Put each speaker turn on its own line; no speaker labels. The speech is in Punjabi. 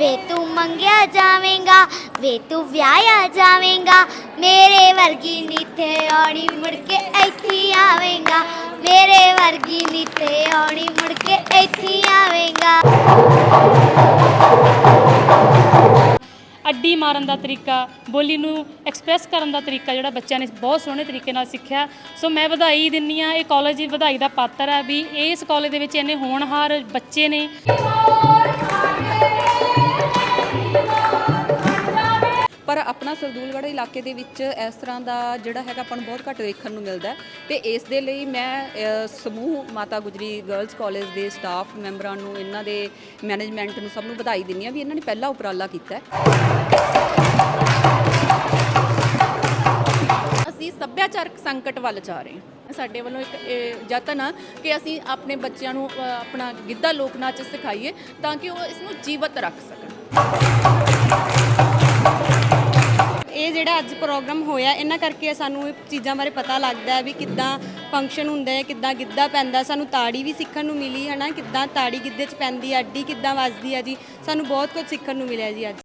ਵੇ ਤੂੰ ਮੰਗਿਆ ਜਾਵੇਂਗਾ, ਵੇ ਤੂੰ ਵਿਆਹਿਆ ਜਾਵੇਂਗਾ, ਮੇਰੇ ਵਰਗੀ ਨੀਥੇ ਆਉਣੀ ਮੁੜ ਕੇ ਇੱਥੇ ਆਵੇਂਗਾ, ਮੇਰੇ ਵਰਗੀ ਨੀਥੇ ਆਉਣੀ ਮੁੜ ਕੇ ਇੱਥੇ ਆਵੇਂਗਾ।
ਅੱਡੀ ਮਾਰਨ ਦਾ ਤਰੀਕਾ, ਬੋਲੀ ਨੂੰ ਐਕਸਪ੍ਰੈਸ ਕਰਨ ਦਾ ਤਰੀਕਾ ਜਿਹੜਾ ਬੱਚਿਆਂ ਨੇ ਬਹੁਤ ਸੋਹਣੇ ਤਰੀਕੇ ਨਾਲ ਸਿੱਖਿਆ। ਸੋ ਮੈਂ ਵਧਾਈ ਦਿੰਨੀ ਆ, ਇਹ ਕਾਲਜ ਵਧਾਈ ਦਾ ਪਾਤਰ ਹੈ ਵੀ ਇਸ ਕਾਲਜ ਦੇ ਵਿੱਚ ਇੰਨੇ ਹੋਣਹਾਰ ਬੱਚੇ ਨੇ।
ਪਰ ਆਪਣਾ ਸਰਦੂਲਗੜ੍ਹ ਇਲਾਕੇ ਦੇ ਵਿੱਚ ਇਸ ਤਰ੍ਹਾਂ ਦਾ ਜਿਹੜਾ ਹੈਗਾ ਆਪਾਂ ਨੂੰ ਬਹੁਤ ਘੱਟ ਵੇਖਣ ਨੂੰ ਮਿਲਦਾ ਹੈ। ਤੇ ਇਸ ਦੇ ਲਈ ਮੈਂ ਅ, ਸਮੂਹ ਮਾਤਾ ਗੁਜਰੀ ਗਰਲਜ਼ ਕਾਲਜ ਦੇ ਸਟਾਫ ਮੈਂਬਰਾਂ ਨੂੰ ਇਹਨਾਂ ਦੇ ਮੈਨੇਜਮੈਂਟ ਨੂੰ ਸਭ ਨੂੰ ਵਧਾਈ ਦਿੰਦੀ ਆ ਵੀ ਇਹਨਾਂ ਨੇ ਪਹਿਲਾ ਉਪਰਾਲਾ ਕੀਤਾ ਹੈ।
ਅਸੀਂ ਸੱਭਿਆਚਾਰਕ ਸੰਕਟ ਵੱਲ ਜਾ ਰਹੇ ਹਾਂ। ਸਾਡੇ ਵੱਲੋਂ ਇੱਕ ਇਹ ਯਤਨ ਆ ਕਿ ਅਸੀਂ ਆਪਣੇ ਬੱਚਿਆਂ ਨੂੰ ਅ, ਆਪਣਾ ਗਿੱਧਾ ਲੋਕ ਨਾਚ ਸਿਖਾਈਏ ਤਾਂ ਕਿ ਉਹ ਇਸ ਨੂੰ ਜੀਵਤ ਰੱਖ ਸਕਣ।
ਅੱਜ ਪ੍ਰੋਗਰਾਮ ਹੋਇਆ, ਇਹਨਾਂ ਕਰਕੇ ਸਾਨੂੰ ਇਹ ਚੀਜ਼ਾਂ ਬਾਰੇ ਪਤਾ ਲੱਗਦਾ ਹੈ ਵੀ ਕਿੱਦਾਂ ਫੰਕਸ਼ਨ ਹੁੰਦਾ ਹੈ, ਕਿੱਦਾਂ ਗਿੱਧਾ ਪੈਂਦਾ। ਸਾਨੂੰ ਤਾੜੀ ਵੀ ਸਿੱਖਣ ਨੂੰ ਮਿਲੀ ਹੈ ਨਾ ਕਿੱਦਾਂ ਤਾੜੀ ਗਿੱਧੇ 'ਚ ਪੈਂਦੀ ਹੈ, ਅੱਡੀ ਕਿੱਦਾਂ ਵੱਜਦੀ ਹੈ ਜੀ? ਸਾਨੂੰ ਬਹੁਤ ਕੁਝ ਸਿੱਖਣ ਨੂੰ ਮਿਲਿਆ ਜੀ ਅੱਜ।